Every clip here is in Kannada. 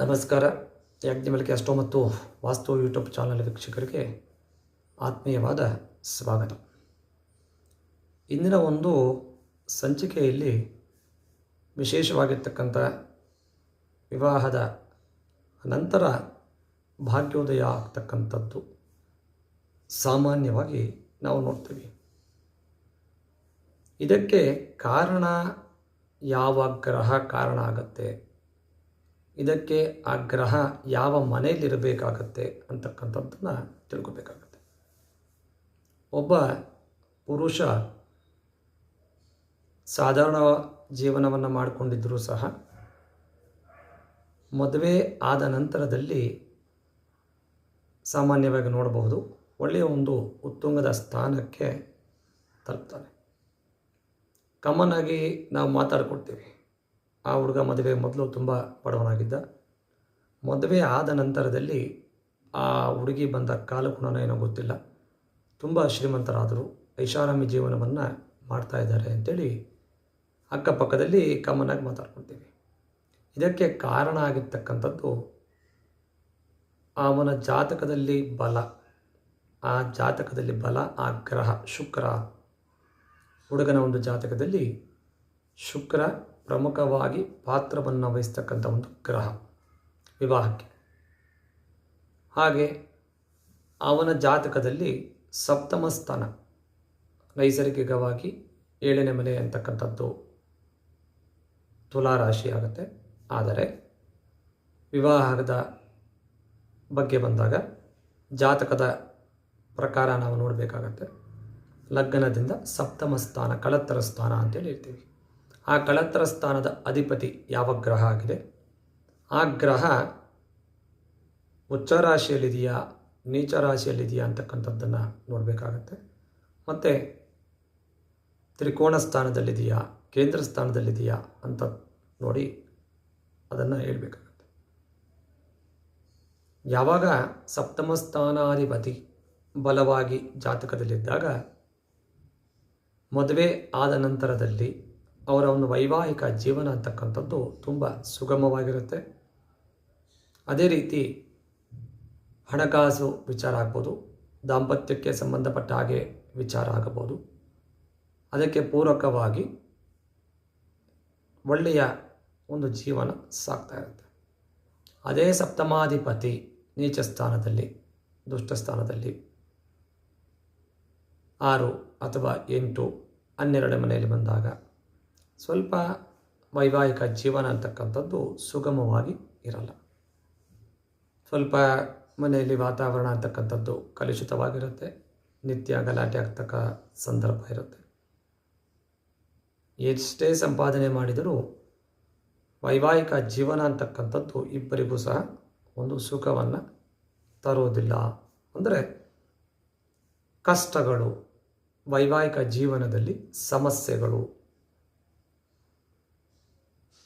ನಮಸ್ಕಾರ. ಯಾಜ್ಞಮಲಿಕೆ ಅಷ್ಟೋ ಮತ್ತು ವಾಸ್ತು ಯೂಟ್ಯೂಬ್ ಚಾನಲ್ ವೀಕ್ಷಕರಿಗೆ ಆತ್ಮೀಯವಾದ ಸ್ವಾಗತ. ಇಂದಿನ ಒಂದು ಸಂಚಿಕೆಯಲ್ಲಿ ವಿಶೇಷವಾಗಿರ್ತಕ್ಕಂಥ ವಿವಾಹದ ನಂತರ ಭಾಗ್ಯೋದಯ ಆಗ್ತಕ್ಕಂಥದ್ದು ಸಾಮಾನ್ಯವಾಗಿ ನಾವು ನೋಡ್ತೀವಿ. ಇದಕ್ಕೆ ಕಾರಣ ಯಾವ ಗ್ರಹ ಕಾರಣ ಆಗತ್ತೆ? ಇದಕ್ಕೆ ಆ ಗ್ರಹ ಯಾವ ಮನೆಯಲ್ಲಿರಬೇಕಾಗತ್ತೆ ಅಂತಕ್ಕಂಥದ್ದನ್ನು ತಿಳ್ಕೊಬೇಕಾಗತ್ತೆ. ಒಬ್ಬ ಪುರುಷ ಸಾಧಾರಣ ಜೀವನವನ್ನು ಮಾಡಿಕೊಂಡಿದ್ದರೂ ಸಹ ಮದುವೆ ಆದ ನಂತರದಲ್ಲಿ ಸಾಮಾನ್ಯವಾಗಿ ನೋಡಬಹುದು. ಒಳ್ಳೆಯ ಒಂದು ಉತ್ತುಂಗದ ಸ್ಥಾನಕ್ಕೆ ತಲುಪ್ತಾನೆ. ಕಾಮನ್ ಆಗಿ ನಾವು ಮಾತಾಡ್ಕೊಡ್ತೀವಿ ಆ ಹುಡುಗ ಮದುವೆ ಮೊದಲು ತುಂಬ ಬಡವನಾಗಿದ್ದ. ಮದುವೆ ಆದ ನಂತರದಲ್ಲಿ ಆ ಹುಡುಗಿ ಬಂದ ಕಾಲಗುಣನ ಏನೋ ಗೊತ್ತಿಲ್ಲ. ತುಂಬ ಶ್ರೀಮಂತರಾದರು. ಐಷಾರಾಮಿ ಜೀವನವನ್ನು ಮಾಡ್ತಾ ಇದ್ದಾರೆ ಅಂತೇಳಿ ಅಕ್ಕಪಕ್ಕದಲ್ಲಿ ಕಾಮನ್ನಾಗಿ ಮಾತಾಡ್ಕೊಳ್ತೀವಿ ಇದಕ್ಕೆ ಕಾರಣ ಆಗಿರ್ತಕ್ಕಂಥದ್ದು ಅವನ ಜಾತಕದಲ್ಲಿ ಬಲ. ಆ ಜಾತಕದಲ್ಲಿ ಬಲ, ಆ ಗ್ರಹ ಶುಕ್ರ. ಹುಡುಗನ ಒಂದು ಜಾತಕದಲ್ಲಿ ಶುಕ್ರ ಪ್ರಮುಖವಾಗಿ ಪಾತ್ರವನ್ನು ವಹಿಸ್ತಕ್ಕಂಥ ಒಂದು ಗ್ರಹ, ವಿವಾಹಕ್ಕೆ. ಹಾಗೆ ಅವನ ಜಾತಕದಲ್ಲಿ ಸಪ್ತಮ ಸ್ಥಾನ, ನೈಸರ್ಗಿಕವಾಗಿ ಏಳನೇ ಮನೆ ಅಂತಕ್ಕಂಥದ್ದು ತುಲಾರಾಶಿ ಆಗುತ್ತೆ. ಆದರೆ ವಿವಾಹದ ಬಗ್ಗೆ ಬಂದಾಗ ಜಾತಕದ ಪ್ರಕಾರ ನಾವು ನೋಡಬೇಕಾಗತ್ತೆ. ಲಗ್ನದಿಂದ ಸಪ್ತಮ ಸ್ಥಾನ ಕಳತ್ತರ ಸ್ಥಾನ ಅಂತೇಳಿ ಹೇಳ್ತೀವಿ. ಆ ಕಳತ್ರ ಸ್ಥಾನದ ಅಧಿಪತಿ ಯಾವ ಗ್ರಹ ಆಗಿದೆ? ಆ ಗ್ರಹ ಉಚ್ಚ ರಾಶಿಯಲ್ಲಿದೆಯಾ, ನೀಚ ರಾಶಿಯಲ್ಲಿದೆಯಾ ಅಂತಕ್ಕಂಥದ್ದನ್ನು ನೋಡಬೇಕಾಗತ್ತೆ. ಮತ್ತು ತ್ರಿಕೋಣ ಸ್ಥಾನದಲ್ಲಿದೆಯಾ, ಕೇಂದ್ರ ಸ್ಥಾನದಲ್ಲಿದೆಯಾ ಅಂತ ನೋಡಿ ಅದನ್ನು ಹೇಳಬೇಕಾಗತ್ತೆ. ಯಾವಾಗ ಸಪ್ತಮ ಸ್ಥಾನಾಧಿಪತಿ ಬಲವಾಗಿ ಜಾತಕದಲ್ಲಿದ್ದಾಗ ಮದುವೆ ಆದ ನಂತರದಲ್ಲಿ ಅವರ ಒಂದು ವೈವಾಹಿಕ ಜೀವನ ಅಂತಕ್ಕಂಥದ್ದು ತುಂಬ ಸುಗಮವಾಗಿರುತ್ತೆ. ಅದೇ ರೀತಿ ಹಣಕಾಸು ವಿಚಾರ ಆಗ್ಬೋದು, ದಾಂಪತ್ಯಕ್ಕೆ ಸಂಬಂಧಪಟ್ಟ ಹಾಗೆ ವಿಚಾರ ಆಗಬಹುದು ಅದಕ್ಕೆ ಪೂರಕವಾಗಿ ಒಳ್ಳೆಯ ಒಂದು ಜೀವನ ಸಾಗ್ತಾ ಇರುತ್ತೆ. ಅದೇ ಸಪ್ತಮಾಧಿಪತಿ ನೀಚ ಸ್ಥಾನದಲ್ಲಿ, ದುಷ್ಟ ಸ್ಥಾನದಲ್ಲಿ ಆರು ಅಥವಾ ಎಂಟು ಹನ್ನೆರಡು ಮನೆಯಲ್ಲಿ ಬಂದಾಗ ಸ್ವಲ್ಪ ವೈವಾಹಿಕ ಜೀವನ ಅಂತಕ್ಕಂಥದ್ದು ಸುಗಮವಾಗಿ ಇರಲ್ಲ. ಸ್ವಲ್ಪ ಮನೆಯಲ್ಲಿ ವಾತಾವರಣ ಅಂತಕ್ಕಂಥದ್ದು ಕಲುಷಿತವಾಗಿರುತ್ತೆ. ನಿತ್ಯ ಗಲಾಟೆ ಆಗ್ತಕ್ಕ ಸಂದರ್ಭ ಇರುತ್ತೆ. ಎಷ್ಟೇ ಸಂಪಾದನೆ ಮಾಡಿದರೂ ವೈವಾಹಿಕ ಜೀವನ ಅಂತಕ್ಕಂಥದ್ದು ಇಬ್ಬರಿಗೂ ಸಹ ಒಂದು ಸುಖವನ್ನು ತರೋದಿಲ್ಲ. ಅಂದರೆ ಕಷ್ಟಗಳು, ವೈವಾಹಿಕ ಜೀವನದಲ್ಲಿ ಸಮಸ್ಯೆಗಳು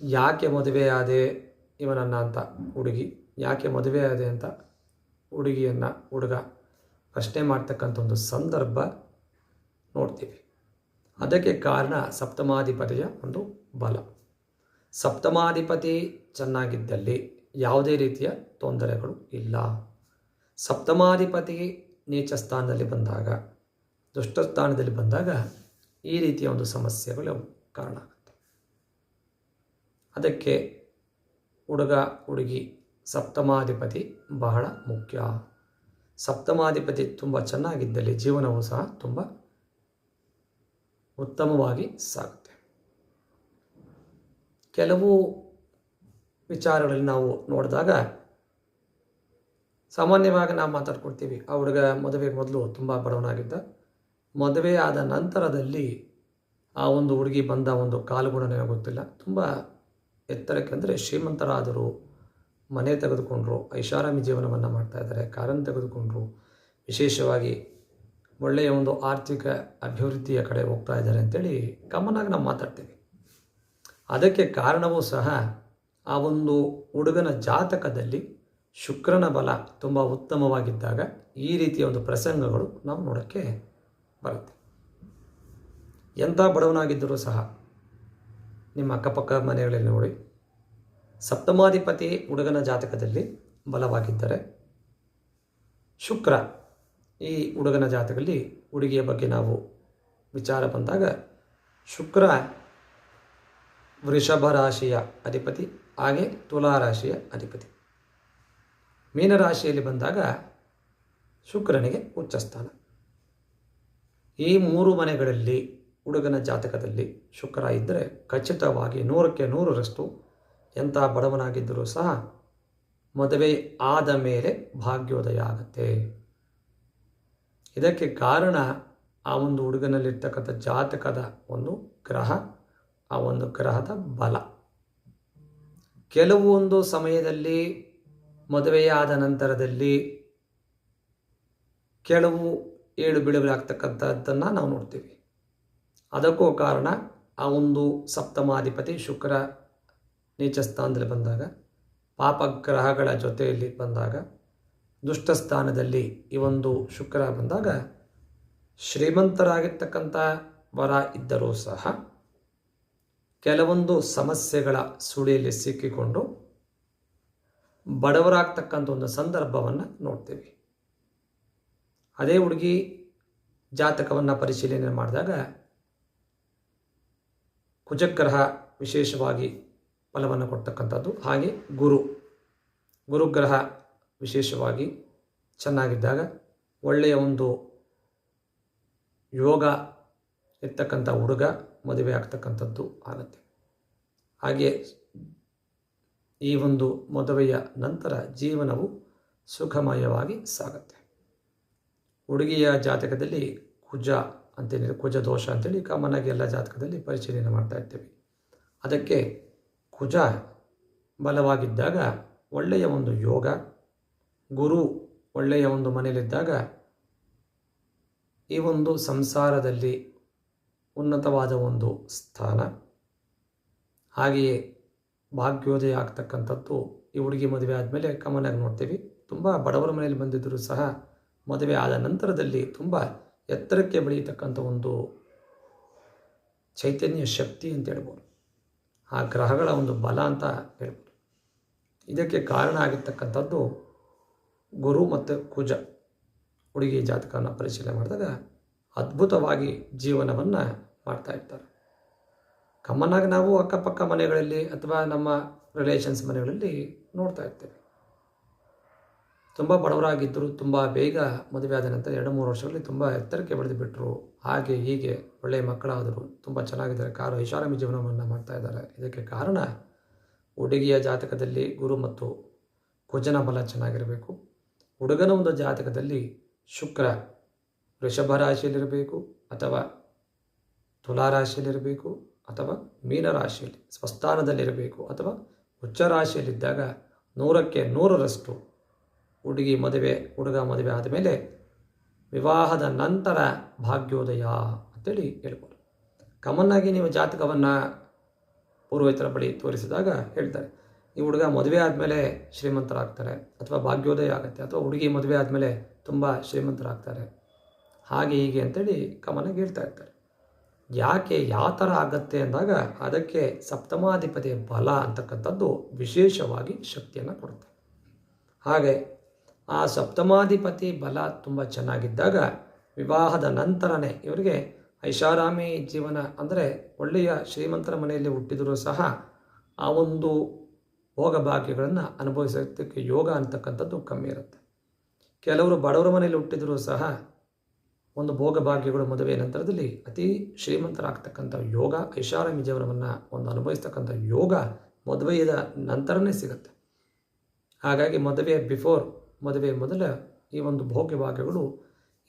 ಯಾಕೆ ಮದುವೆ ಆದೆ ಇವನನ್ನು ಅಂತ ಹುಡುಗಿ, ಯಾಕೆ ಮದುವೆ ಆದೆ ಅಂತ ಹುಡುಗಿಯನ್ನು ಹುಡುಗ ಪ್ರಶ್ನೆ ಮಾಡ್ತಕ್ಕಂಥ ಒಂದು ಸಂದರ್ಭ ನೋಡ್ತೀವಿ. ಅದಕ್ಕೆ ಕಾರಣ ಸಪ್ತಮಾಧಿಪತಿಯ ಒಂದು ಬಲ. ಸಪ್ತಮಾಧಿಪತಿ ಚೆನ್ನಾಗಿದ್ದಲ್ಲಿ ಯಾವುದೇ ರೀತಿಯ ತೊಂದರೆಗಳು ಇಲ್ಲ. ಸಪ್ತಮಾಧಿಪತಿ ನೀಚ ಸ್ಥಾನದಲ್ಲಿ ಬಂದಾಗ, ದುಷ್ಟ ಸ್ಥಾನದಲ್ಲಿ ಬಂದಾಗ ಈ ರೀತಿಯ ಒಂದು ಸಮಸ್ಯೆಗಳು ಕಾರಣ. ಅದಕ್ಕೆ ಹುಡುಗ, ಹುಡುಗಿ, ಸಪ್ತಮಾಧಿಪತಿ ಬಹಳ ಮುಖ್ಯ. ಸಪ್ತಮಾಧಿಪತಿ ತುಂಬ ಚೆನ್ನಾಗಿದ್ದಲ್ಲಿ ಜೀವನವೂ ಸಹ ತುಂಬ ಉತ್ತಮವಾಗಿ ಸಾಗುತ್ತೆ. ಕೆಲವು ವಿಚಾರಗಳಲ್ಲಿ ನಾವು ನೋಡಿದಾಗ ಸಾಮಾನ್ಯವಾಗಿ ನಾವು ಮಾತಾಡ್ಕೊಡ್ತೀವಿ ಆ ಹುಡುಗ ಮದುವೆ ಮೊದಲು ತುಂಬ ಬಡವನಾಗಿದ್ದ. ಮದುವೆ ಆದ ನಂತರದಲ್ಲಿ ಆ ಒಂದು ಹುಡುಗಿ ಬಂದ ಒಂದು ಕಾಲುಗುಣನೇ ಗೊತ್ತಿಲ್ಲ ತುಂಬ ಎತ್ತರಕ್ಕೆ ಅಂದರೆ ಶ್ರೀಮಂತರಾದರು, ಮನೆ ತೆಗೆದುಕೊಂಡರು, ಐಷಾರಾಮಿ ಜೀವನವನ್ನು ಮಾಡ್ತಾ ಇದ್ದಾರೆ, ಕಾರನ್ನು ತೆಗೆದುಕೊಂಡರು, ವಿಶೇಷವಾಗಿ ಒಳ್ಳೆಯ ಒಂದು ಆರ್ಥಿಕ ಅಭಿವೃದ್ಧಿಯ ಕಡೆ ಹೋಗ್ತಾ ಇದ್ದಾರೆ ಅಂತೇಳಿ ಕಾಮನ್ನಾಗಿ ನಾವು ಮಾತಾಡ್ತೀವಿ. ಅದಕ್ಕೆ ಕಾರಣವೂ ಸಹ ಆ ಒಂದು ಹುಡುಗನ ಜಾತಕದಲ್ಲಿ ಶುಕ್ರನ ಬಲ ತುಂಬ ಉತ್ತಮವಾಗಿದ್ದಾಗ ಈ ರೀತಿಯ ಒಂದು ಪ್ರಸಂಗಗಳು ನಾವು ನೋಡೋಕ್ಕೆ ಬರುತ್ತೆ. ಎಂಥ ಬಡವನಾಗಿದ್ದರೂ ಸಹ ನಿಮ್ಮ ಅಕ್ಕಪಕ್ಕ ಮನೆಗಳಲ್ಲಿ ನೋಡಿ. ಸಪ್ತಮಾಧಿಪತಿ ಹುಡುಗನ ಜಾತಕದಲ್ಲಿ ಬಲವಾಗಿದ್ದರೆ ಶುಕ್ರ ಈ ಹುಡುಗನ ಜಾತಕದಲ್ಲಿ ಹುಡುಗಿಯ ಬಗ್ಗೆ ನಾವು ವಿಚಾರ ಬಂದಾಗ ಶುಕ್ರ ವೃಷಭ ರಾಶಿಯ ಅಧಿಪತಿ, ಹಾಗೆ ತುಲಾ ರಾಶಿಯ ಅಧಿಪತಿ. ಮೀನರಾಶಿಯಲ್ಲಿ ಬಂದಾಗ ಶುಕ್ರನಿಗೆ ಉಚ್ಚಸ್ಥಾನ. ಈ ಮೂರು ಮನೆಗಳಲ್ಲಿ ಹುಡುಗನ ಜಾತಕದಲ್ಲಿ ಶುಕ್ರ ಇದ್ದರೆ ಖಚಿತವಾಗಿ ನೂರಕ್ಕೆ ನೂರರಷ್ಟು ಎಂಥ ಬಡವನಾಗಿದ್ದರೂ ಸಹ ಮದುವೆ ಆದ ಮೇಲೆ ಭಾಗ್ಯೋದಯ ಆಗುತ್ತೆ. ಇದಕ್ಕೆ ಕಾರಣ ಆ ಒಂದು ಹುಡುಗನಲ್ಲಿರ್ತಕ್ಕಂಥ ಜಾತಕದ ಒಂದು ಗ್ರಹ, ಆ ಒಂದು ಗ್ರಹದ ಬಲ. ಕೆಲವೊಂದು ಸಮಯದಲ್ಲಿ ಮದುವೆಯಾದ ನಂತರದಲ್ಲಿ ಕೆಲವು ಏಳು ಬೀಳುಗಳಾಗ್ತಕ್ಕಂಥದ್ದನ್ನು ನಾವು ನೋಡ್ತೀವಿ. ಅದಕ್ಕೂ ಕಾರಣ ಆ ಒಂದು ಸಪ್ತಮಾಧಿಪತಿ ಶುಕ್ರ ನೀಚ ಸ್ಥಾನದಲ್ಲಿ ಬಂದಾಗ, ಪಾಪಗ್ರಹಗಳ ಜೊತೆಯಲ್ಲಿ ಬಂದಾಗ ದುಷ್ಟ ಸ್ಥಾನದಲ್ಲಿ ಈ ಒಂದು ಶುಕ್ರ ಬಂದಾಗ ಶ್ರೀಮಂತರಾಗಿರ್ತಕ್ಕಂಥ ವರ ಇದ್ದರೂ ಸಹ ಕೆಲವೊಂದು ಸಮಸ್ಯೆಗಳ ಸುಳಿಯಲ್ಲಿ ಸಿಕ್ಕಿಕೊಂಡು ಬಡವರಾಗ್ತಕ್ಕಂಥ ಒಂದು ಸಂದರ್ಭವನ್ನು ನೋಡ್ತೀವಿ. ಅದೇ ಹುಡುಗಿ ಜಾತಕವನ್ನು ಪರಿಶೀಲನೆ ಮಾಡಿದಾಗ ಕುಜಗ್ರಹ ವಿಶೇಷವಾಗಿ ಫಲವನ್ನು ಕೊಡ್ತಕ್ಕಂಥದ್ದು. ಹಾಗೆ ಗುರು, ಗುರುಗ್ರಹ ವಿಶೇಷವಾಗಿ ಚೆನ್ನಾಗಿದ್ದಾಗ ಒಳ್ಳೆಯ ಒಂದು ಯೋಗ ಇರ್ತಕ್ಕಂಥ ಹುಡುಗ ಮದುವೆ ಆಗ್ತಕ್ಕಂಥದ್ದು ಆಗುತ್ತೆ. ಹಾಗೆ ಈ ಒಂದು ಮದುವೆಯ ನಂತರ ಜೀವನವು ಸುಖಮಯವಾಗಿ ಸಾಗುತ್ತೆ. ಹುಡುಗಿಯ ಜಾತಕದಲ್ಲಿ ಕುಜ ಅಂತೇನಿದೆ ಕುಜ ದೋಷ ಅಂತೇಳಿ ಕಾಮನ್ ಆಗಿ ಎಲ್ಲ ಜಾತಕದಲ್ಲಿ ಪರಿಶೀಲನೆ ಮಾಡ್ತಾ ಇರ್ತೀವಿ. ಅದಕ್ಕೆ ಕುಜ ಬಲವಾಗಿದ್ದಾಗ ಒಳ್ಳೆಯ ಒಂದು ಯೋಗ, ಗುರು ಒಳ್ಳೆಯ ಒಂದು ಮನೆಯಲ್ಲಿದ್ದಾಗ ಈ ಒಂದು ಸಂಸಾರದಲ್ಲಿ ಉನ್ನತವಾದ ಒಂದು ಸ್ಥಾನ, ಹಾಗೆಯೇ ಭಾಗ್ಯೋದಯ ಆಗ್ತಕ್ಕಂಥದ್ದು ಈ ಹುಡುಗಿ ಮದುವೆ ಆದಮೇಲೆ ಕಾಮನಾಗಿ ನೋಡ್ತೀವಿ. ತುಂಬ ಬಡವರ ಮನೆಯಲ್ಲಿ ಬಂದಿದ್ದರೂ ಸಹ ಮದುವೆ ಆದ ನಂತರದಲ್ಲಿ ತುಂಬ ಎತ್ತರಕ್ಕೆ ಬೆಳೆಯತಕ್ಕಂಥ ಒಂದು ಚೈತನ್ಯ ಶಕ್ತಿ ಅಂತ ಹೇಳ್ಬೋದು. ಆ ಗ್ರಹಗಳ ಒಂದು ಬಲ ಅಂತ ಹೇಳ್ಬೋದು. ಇದಕ್ಕೆ ಕಾರಣ ಆಗಿರ್ತಕ್ಕಂಥದ್ದು ಗುರು ಮತ್ತು ಕುಜ ಹುಡುಗಿ ಜಾತಕವನ್ನು ಪರಿಶೀಲನೆ ಮಾಡಿದಾಗ ಅದ್ಭುತವಾಗಿ ಜೀವನವನ್ನು ಮಾಡ್ತಾ ಇರ್ತಾರೆ. ಕಮ್ಮನಾಗಿ ನಾವು ಅಕ್ಕಪಕ್ಕ ಮನೆಗಳಲ್ಲಿ ಅಥವಾ ನಮ್ಮ ರಿಲೇಷನ್ಸ್ ಮನೆಗಳಲ್ಲಿ ನೋಡ್ತಾ ಇರ್ತೇವೆ. ತುಂಬ ಬಡವರಾಗಿದ್ದರು ತುಂಬ ಬೇಗ ಮದುವೆ ಆದ ನಂತರ ಎರಡು ಮೂರು ವರ್ಷಗಳಲ್ಲಿ ತುಂಬ ಎತ್ತರಕ್ಕೆ ಬೆಳೆದು ಬಿಟ್ಟರು ಹಾಗೆ ಹೀಗೆ ಒಳ್ಳೆಯ ಮಕ್ಕಳಾದರು ತುಂಬ ಚೆನ್ನಾಗಿದ್ದಾರೆ. ಕಾರು ಐಷಾರಾಮಿ ಜೀವನವನ್ನು ಮಾಡ್ತಾ ಇದ್ದಾರೆ. ಇದಕ್ಕೆ ಕಾರಣ ಹುಡುಗಿಯ ಜಾತಕದಲ್ಲಿ ಗುರು ಮತ್ತು ಕುಜನ ಬಲ ಚೆನ್ನಾಗಿರಬೇಕು. ಹುಡುಗನ ಒಂದು ಜಾತಕದಲ್ಲಿ ಶುಕ್ರ ವೃಷಭ ರಾಶಿಯಲ್ಲಿರಬೇಕು ಅಥವಾ ತುಲಾರಾಶಿಯಲ್ಲಿರಬೇಕು ಅಥವಾ ಮೀನ ರಾಶಿಯಲ್ಲಿ, ಸ್ವಸ್ಥಾನದಲ್ಲಿರಬೇಕು ಅಥವಾ ಉಚ್ಚ ರಾಶಿಯಲ್ಲಿದ್ದಾಗ ನೂರಕ್ಕೆ ನೂರರಷ್ಟು ಹುಡುಗಿ ಮದುವೆ, ಹುಡುಗ ಮದುವೆ ಆದಮೇಲೆ ವಿವಾಹದ ನಂತರ ಭಾಗ್ಯೋದಯ ಅಂತೇಳಿ ಹೇಳ್ಬೋದು. ಆಗಿ ನೀವು ಜಾತಕವನ್ನು ಪೂರ್ವೈತರ ಬಳಿ ತೋರಿಸಿದಾಗ ಹೇಳ್ತಾರೆ. ಈ ಹುಡುಗ ಮದುವೆ ಆದಮೇಲೆ ಶ್ರೀಮಂತರಾಗ್ತಾರೆ ಅಥವಾ ಭಾಗ್ಯೋದಯ ಆಗುತ್ತೆ ಅಥವಾ ಹುಡುಗಿ ಮದುವೆ ಆದಮೇಲೆ ತುಂಬ ಶ್ರೀಮಂತರಾಗ್ತಾರೆ. ಹಾಗೆ ಹೀಗೆ ಅಂತೇಳಿ ಕಮನಾಗಿ ಹೇಳ್ತಾ ಇರ್ತಾರೆ. ಯಾಕೆ ಯಾವ ಥರ ಆಗತ್ತೆ ಅಂದಾಗ ಅದಕ್ಕೆ ಸಪ್ತಮಾಧಿಪತಿಯ ಬಲ ಅಂತಕ್ಕಂಥದ್ದು ವಿಶೇಷವಾಗಿ ಶಕ್ತಿಯನ್ನು ಕೊಡುತ್ತೆ. ಹಾಗೆ ಆ ಸಪ್ತಮಾಧಿಪತಿ ಬಲ ತುಂಬ ಚೆನ್ನಾಗಿದ್ದಾಗ ವಿವಾಹದ ನಂತರನೇ ಇವರಿಗೆ ಐಷಾರಾಮಿ ಜೀವನ ಅಂದರೆ ಒಳ್ಳೆಯ ಶ್ರೀಮಂತರ ಮನೆಯಲ್ಲಿ ಹುಟ್ಟಿದರೂ ಸಹ ಆ ಒಂದು ಭೋಗಭಾಗ್ಯಗಳನ್ನು ಅನುಭವಿಸೋದಕ್ಕೆ ಯೋಗ ಅಂತಕ್ಕಂಥದ್ದು ಕಮ್ಮಿ ಇರುತ್ತೆ. ಕೆಲವರು ಬಡವರ ಮನೆಯಲ್ಲಿ ಹುಟ್ಟಿದರೂ ಸಹ ಒಂದು ಭೋಗಭಾಗ್ಯಗಳು ಮದುವೆ ನಂತರದಲ್ಲಿ ಅತಿ ಶ್ರೀಮಂತರಾಗ್ತಕ್ಕಂಥ ಯೋಗ, ಐಷಾರಾಮಿ ಜೀವನವನ್ನು ಒಂದು ಅನುಭವಿಸ್ತಕ್ಕಂಥ ಯೋಗ ಮದುವೆಯ ನಂತರನೇ ಸಿಗುತ್ತೆ. ಹಾಗಾಗಿ ಮದುವೆ ಬಿಫೋರ್ ಮದುವೆ ಮೊದಲ ಈ ಒಂದು ಭೋಗ್ಯಭಾಗ್ಯಗಳು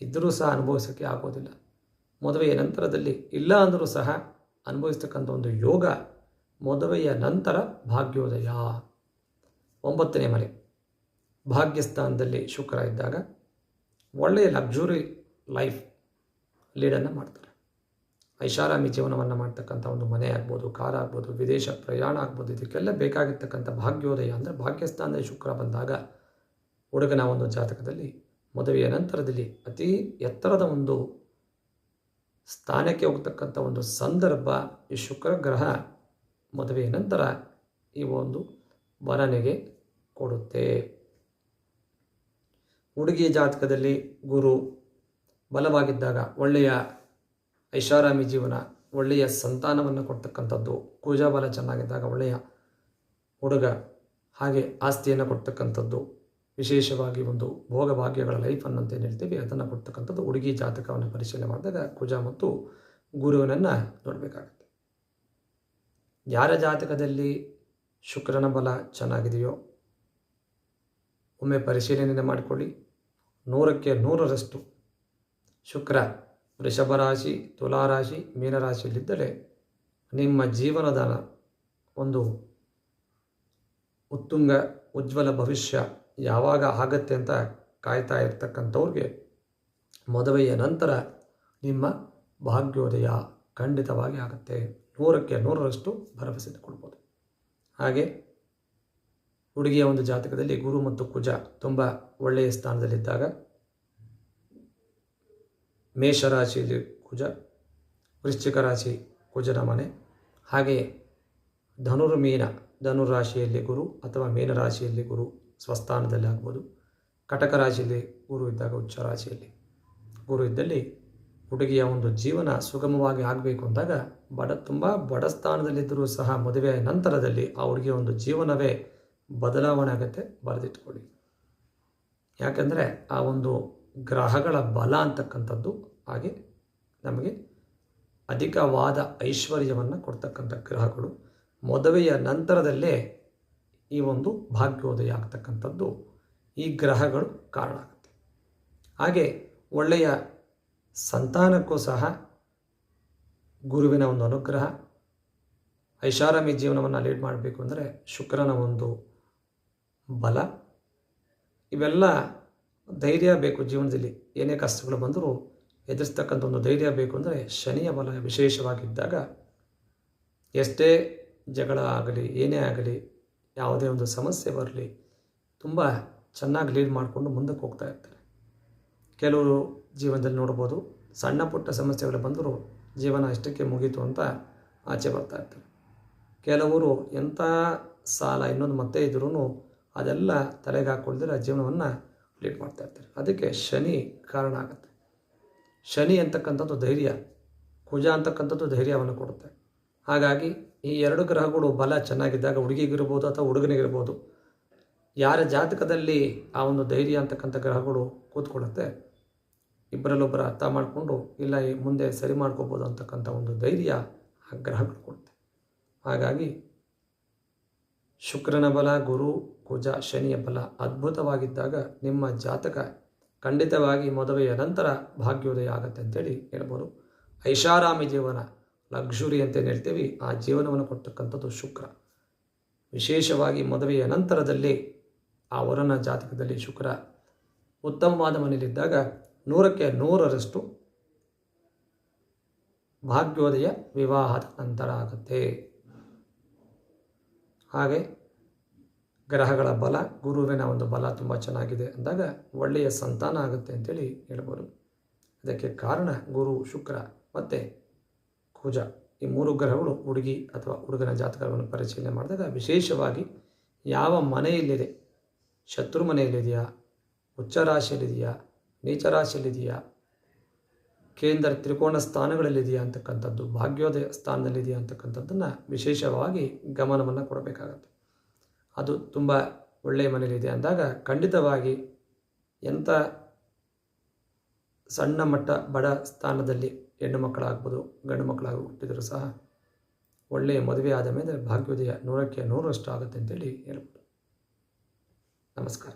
ಇದ್ದರೂ ಸಹ ಅನುಭವಿಸೋಕ್ಕೆ ಆಗೋದಿಲ್ಲ. ಮದುವೆಯ ನಂತರದಲ್ಲಿ ಇಲ್ಲ ಅಂದರೂ ಸಹ ಅನುಭವಿಸ್ತಕ್ಕಂಥ ಒಂದು ಯೋಗ ಮದುವೆಯ ನಂತರ ಭಾಗ್ಯೋದಯ. ಒಂಬತ್ತನೇ ಮನೆ ಭಾಗ್ಯಸ್ಥಾನದಲ್ಲಿ ಶುಕ್ರ ಇದ್ದಾಗ ಒಳ್ಳೆಯ ಲಕ್ಸುರಿ ಲೈಫ್ ಲೀಡನ್ನು ಮಾಡ್ತಾರೆ. ಐಷಾರಾಮಿ ಜೀವನವನ್ನು ಮಾಡ್ತಕ್ಕಂಥ ಒಂದು ಮನೆ ಆಗ್ಬೋದು, ಕಾರ್ ಆಗ್ಬೋದು, ವಿದೇಶ ಪ್ರಯಾಣ ಆಗ್ಬೋದು, ಇದಕ್ಕೆಲ್ಲ ಬೇಕಾಗಿರ್ತಕ್ಕಂಥ ಭಾಗ್ಯೋದಯ ಅಂದರೆ ಭಾಗ್ಯಸ್ಥಾನದಲ್ಲಿ ಶುಕ್ರ ಬಂದಾಗ ಹುಡುಗನ ಒಂದು ಜಾತಕದಲ್ಲಿ, ಮದುವೆಯ ನಂತರದಲ್ಲಿ ಅತಿ ಎತ್ತರದ ಒಂದು ಸ್ಥಾನಕ್ಕೆ ಹೋಗ್ತಕ್ಕಂಥ ಒಂದು ಸಂದರ್ಭ, ಈ ಶುಕ್ರ ಗ್ರಹ ಮದುವೆಯ ನಂತರ ಈ ಒಂದು ಮರನೆಗೆ ಕೊಡುತ್ತೆ. ಹುಡುಗಿಯ ಜಾತಕದಲ್ಲಿ ಗುರು ಬಲವಾಗಿದ್ದಾಗ ಒಳ್ಳೆಯ ಐಷಾರಾಮಿ ಜೀವನ, ಒಳ್ಳೆಯ ಸಂತಾನವನ್ನು ಕೊಡ್ತಕ್ಕಂಥದ್ದು. ಕೂಜಾ ಬಲ ಚೆನ್ನಾಗಿದ್ದಾಗ ಒಳ್ಳೆಯ ಹುಡುಗ, ಹಾಗೆ ಆಸ್ತಿಯನ್ನು ಕೊಡ್ತಕ್ಕಂಥದ್ದು. ವಿಶೇಷವಾಗಿ ಒಂದು ಭೋಗಭಾಗ್ಯಗಳ ಲೈಫ್ ಏನು ಹೇಳ್ತೀವಿ. ಅದನ್ನು ಕೊಡ್ತಕ್ಕಂಥದ್ದು ಹುಡುಗಿ ಜಾತಕವನ್ನು ಪರಿಶೀಲನೆ ಮಾಡಿದಾಗ ಕುಜ ಮತ್ತು ಗುರುವಿನನ್ನು ನೋಡಬೇಕಾಗತ್ತೆ. ಯಾರ ಜಾತಕದಲ್ಲಿ ಶುಕ್ರನ ಬಲ ಚೆನ್ನಾಗಿದೆಯೋ ಒಮ್ಮೆ ಪರಿಶೀಲನೆ ಮಾಡಿಕೊಳ್ಳಿ. ನೂರಕ್ಕೆ ನೂರರಷ್ಟು ಶುಕ್ರ, ವೃಷಭ ರಾಶಿ ತುಲಾರಾಶಿ ಮೀನರಾಶಿಯಲ್ಲಿದ್ದರೆ ನಿಮ್ಮ ಜೀವನದ ಒಂದು ಉತ್ತುಂಗ, ಉಜ್ವಲ ಭವಿಷ್ಯ ಯಾವಾಗ ಆಗತ್ತೆ ಅಂತ ಕಾಯ್ತಾ ಇರ್ತಕ್ಕಂಥವ್ರಿಗೆ ಮದುವೆಯ ನಂತರ ನಿಮ್ಮ ಭಾಗ್ಯೋದಯ ಖಂಡಿತವಾಗಿ ಆಗುತ್ತೆ. ನೂರಕ್ಕೆ ನೂರರಷ್ಟು ಭರವಸೆ ಕೊಡ್ಬೋದು. ಹಾಗೆ ಹುಡುಗಿಯ ಒಂದು ಜಾತಕದಲ್ಲಿ ಗುರು ಮತ್ತು ಕುಜ ತುಂಬ ಒಳ್ಳೆಯ ಸ್ಥಾನದಲ್ಲಿದ್ದಾಗ ಮೇಷರಾಶಿಯಲ್ಲಿ ಕುಜ, ವೃಶ್ಚಿಕ ರಾಶಿ ಕುಜನ ಮನೆ. ಹಾಗೆಯೇ ಧನುರ್ಮೀನ ಧನುರಾಶಿಯಲ್ಲಿ ಗುರು ಅಥವಾ ಮೀನರಾಶಿಯಲ್ಲಿ ಗುರು ಸ್ವಸ್ಥಾನದಲ್ಲಿ ಆಗ್ಬೋದು. ಕಟಕ ರಾಶಿಯಲ್ಲಿ ಗುರು ಇದ್ದಾಗ ಉಚ್ಚ ರಾಶಿಯಲ್ಲಿ. ಗುರು ಇದ್ದಲ್ಲಿ ಹುಡುಗಿಯ ಒಂದು ಜೀವನ ಸುಗಮವಾಗಿ ಆಗಬೇಕು ಅಂದಾಗ ಬಡ, ತುಂಬ ಬಡ ಸ್ಥಾನದಲ್ಲಿದ್ದರೂ ಸಹ ಮದುವೆಯ ನಂತರದಲ್ಲಿ ಆ ಹುಡುಗಿಯ ಒಂದು ಜೀವನವೇ ಬದಲಾವಣೆ ಆಗುತ್ತೆ ಬರೆದಿಟ್ಕೊಳ್ಳಿ. ಯಾಕಂದರೆ ಆ ಒಂದು ಗ್ರಹಗಳ ಬಲ ಅಂತಕ್ಕಂಥದ್ದು ಹಾಗೆ ನಮಗೆ ಅಧಿಕವಾದ ಐಶ್ವರ್ಯವನ್ನು ಕೊಡ್ತಕ್ಕಂಥ ಗ್ರಹಗಳು. ಮದುವೆಯ ನಂತರದಲ್ಲೇ ಈ ಒಂದು ಭಾಗ್ಯೋದಯ ಆಗ್ತಕ್ಕಂಥದ್ದು ಈ ಗ್ರಹಗಳು ಕಾರಣ ಆಗುತ್ತೆ. ಹಾಗೆ ಒಳ್ಳೆಯ ಸಂತಾನಕ್ಕೂ ಸಹ ಗುರುವಿನ ಒಂದು ಅನುಗ್ರಹ, ಐಷಾರಾಮಿ ಜೀವನವನ್ನು ಲೀಡ್ ಮಾಡಬೇಕು ಅಂದರೆ ಶುಕ್ರನ ಒಂದು ಬಲ, ಇವೆಲ್ಲ ಧೈರ್ಯ ಬೇಕು ಜೀವನದಲ್ಲಿ. ಏನೇ ಕಷ್ಟಗಳು ಬಂದರೂ ಎದುರಿಸ್ತಕ್ಕಂಥ ಒಂದು ಧೈರ್ಯ ಬೇಕು ಅಂದರೆ ಶನಿಯ ಬಲ ವಿಶೇಷವಾಗಿದ್ದಾಗ ಎಷ್ಟೇ ಜಗಳ ಆಗಲಿ, ಏನೇ ಆಗಲಿ ಯಾವುದೇ ಒಂದು ಸಮಸ್ಯೆ ಬರಲಿ, ತುಂಬ ಚೆನ್ನಾಗಿ ಲೀಡ್ ಮಾಡಿಕೊಂಡು ಮುಂದಕ್ಕೆ ಹೋಗ್ತಾ ಇರ್ತಾರೆ. ಕೆಲವರು ಜೀವನದಲ್ಲಿ ನೋಡ್ಬೋದು, ಸಣ್ಣ ಪುಟ್ಟ ಸಮಸ್ಯೆಗಳು ಬಂದರೂ ಜೀವನ ಇಷ್ಟಕ್ಕೆ ಮುಗೀತು ಅಂತ ಆಚೆ ಬರ್ತಾ ಇರ್ತಾರೆ. ಕೆಲವರು ಎಂಥ ಸಾಲ ಇನ್ನೊಂದು ಮತ್ತೆ ಇದ್ರೂ ಅದೆಲ್ಲ ತಲೆಗೆ ಹಾಕ್ಕೊಳ್ದಿರ ಜೀವನವನ್ನು ಲೀಡ್ ಮಾಡ್ತಾ ಇರ್ತಾರೆ. ಅದಕ್ಕೆ ಶನಿ ಕಾರಣ ಆಗುತ್ತೆ. ಶನಿ ಅಂತಕ್ಕಂಥದ್ದು ಧೈರ್ಯ, ಕುಜ ಅಂತಕ್ಕಂಥದ್ದು ಧೈರ್ಯವನ್ನು ಕೊಡುತ್ತೆ. ಹಾಗಾಗಿ ಈ ಎರಡು ಗ್ರಹಗಳು ಬಲ ಚೆನ್ನಾಗಿದ್ದಾಗ ಹುಡುಗಿಗಿರ್ಬೋದು ಅಥವಾ ಹುಡುಗನಿಗಿರ್ಬೋದು, ಯಾರ ಜಾತಕದಲ್ಲಿ ಆ ಒಂದು ಧೈರ್ಯ ಅಂತಕ್ಕಂಥ ಗ್ರಹಗಳು ಕೂತ್ಕೊಳ್ಳುತ್ತೆ ಇಬ್ಬರಲ್ಲೊಬ್ಬರ ಅರ್ಥ ಮಾಡಿಕೊಂಡು ಇಲ್ಲ ಈ ಮುಂದೆ ಸರಿ ಮಾಡ್ಕೋಬೋದು ಅಂತಕ್ಕಂಥ ಒಂದು ಧೈರ್ಯ ಆ ಗ್ರಹಗಳು ಕೊಡುತ್ತೆ. ಹಾಗಾಗಿ ಶುಕ್ರನ ಬಲ, ಗುರು, ಕುಜ, ಶನಿಯ ಬಲ ಅದ್ಭುತವಾಗಿದ್ದಾಗ ನಿಮ್ಮ ಜಾತಕ ಖಂಡಿತವಾಗಿ ಮದುವೆಯ ನಂತರ ಭಾಗ್ಯೋದಯ ಆಗುತ್ತೆ ಅಂತೇಳಿ ಹೇಳ್ಬೋದು. ಐಷಾರಾಮಿ ಜೀವನ ಲಕ್ಸುರಿ ಅಂತೇನು ಹೇಳ್ತೀವಿ? ಆ ಜೀವನವನ್ನು ಕೊಡ್ತಕ್ಕಂಥದ್ದು ಶುಕ್ರ. ವಿಶೇಷವಾಗಿ ಮದುವೆಯ ನಂತರದಲ್ಲಿ ಆ ವರನ ಜಾತಕದಲ್ಲಿ ಶುಕ್ರ. ಉತ್ತಮವಾದ ಮನೆಯಲ್ಲಿದ್ದಾಗ ನೂರಕ್ಕೆ ನೂರರಷ್ಟು ಭಾಗ್ಯೋದಯ ವಿವಾಹದ ನಂತರ ಆಗುತ್ತೆ. ಹಾಗೆ ಗ್ರಹಗಳ ಬಲ, ಗುರುವಿನ ಒಂದು ಬಲ ತುಂಬ ಚೆನ್ನಾಗಿದೆ ಅಂದಾಗ ಒಳ್ಳೆಯ ಸಂತಾನ ಆಗುತ್ತೆ ಅಂತೇಳಿ ಹೇಳ್ಬೋದು. ಅದಕ್ಕೆ ಕಾರಣ ಗುರು, ಶುಕ್ರ ಮತ್ತು ಕುಜ ಈ ಮೂರು ಗ್ರಹಗಳು ಹುಡುಗಿ ಅಥವಾ ಹುಡುಗನ ಜಾತಕವನ್ನು ಪರಿಶೀಲನೆ ಮಾಡಿದಾಗ ವಿಶೇಷವಾಗಿ ಯಾವ ಮನೆಯಲ್ಲಿದೆ, ಶತ್ರು ಮನೆಯಲ್ಲಿದೆಯಾ, ಉಚ್ಚ ರಾಶಿಯಲ್ಲಿದೆಯಾ, ನೀಚ ರಾಶಿಯಲ್ಲಿದೆಯಾ, ಕೇಂದ್ರ ತ್ರಿಕೋಣ ಸ್ಥಾನಗಳಲ್ಲಿದೆಯಾ ಅಂತಕ್ಕಂಥದ್ದು, ಭಾಗ್ಯೋದಯ ಸ್ಥಾನದಲ್ಲಿದೆಯಾ ಅಂತಕ್ಕಂಥದ್ದನ್ನು ವಿಶೇಷವಾಗಿ ಗಮನವನ್ನು ಕೊಡಬೇಕಾಗತ್ತೆ. ಅದು ತುಂಬ ಒಳ್ಳೆಯ ಮನೆಯಲ್ಲಿದೆ ಅಂದಾಗ ಖಂಡಿತವಾಗಿ ಎಂಥ ಸಣ್ಣ ಮಟ್ಟ ಬಡ ಸ್ಥಾನದಲ್ಲಿ ಹೆಣ್ಣು ಮಕ್ಕಳಾಗ್ಬೋದು, ಗಂಡು ಮಕ್ಕಳಾಗಿ ಹುಟ್ಟಿದರೂ ಸಹ ಒಳ್ಳೆಯ ಮದುವೆ ಆದ ಮೇಲೆ ಭಾಗ್ಯೋದಯ ನೂರಕ್ಕೆ ನೂರಷ್ಟು ಆಗುತ್ತೆ ಅಂತೇಳಿ ಹೇಳ್ಬೋದು. ನಮಸ್ಕಾರ.